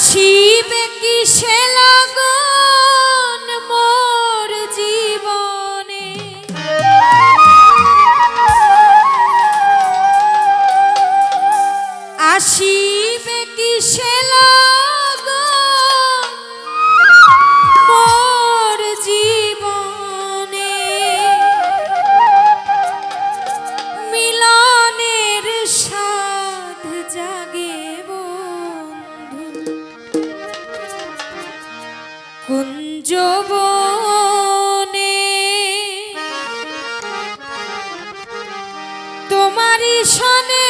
আসিবে কিসে লাগন মোর জীবনে? আসিবে কিসে লাগন যৌবনে। তোমারই সনে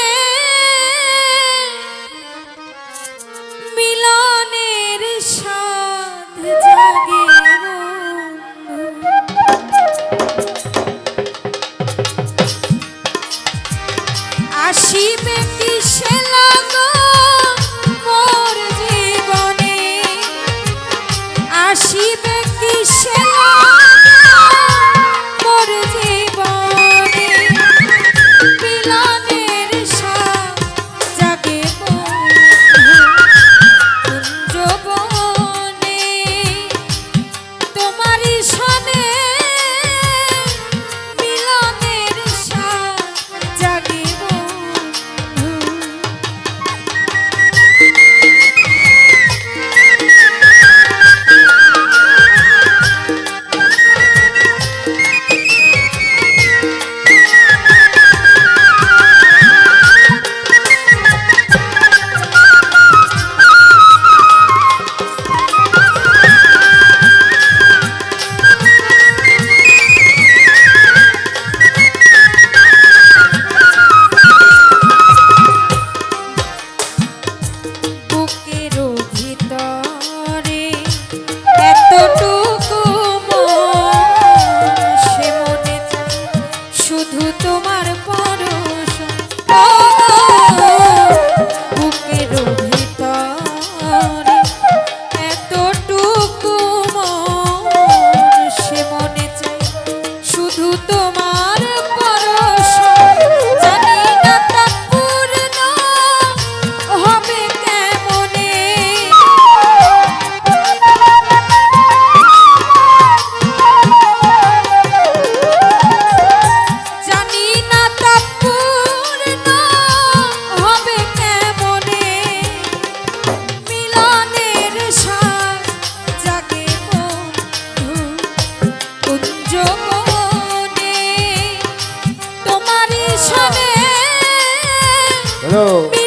Hello.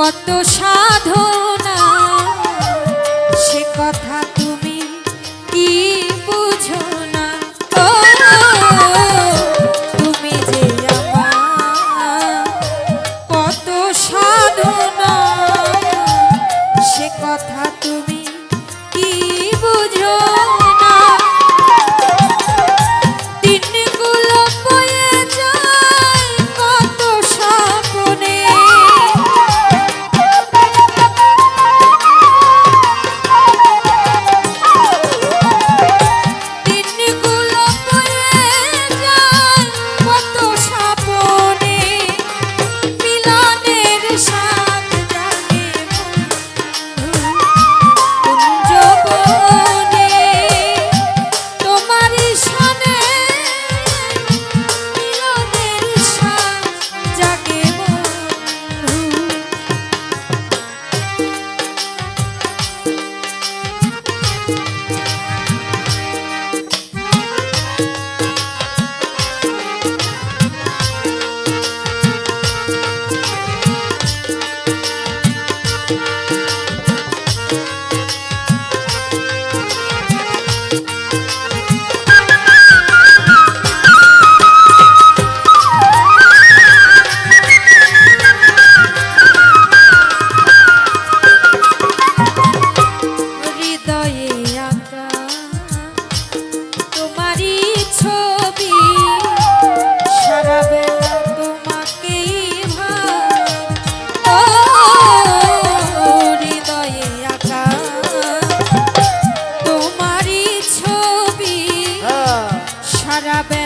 কত সাধন para ver.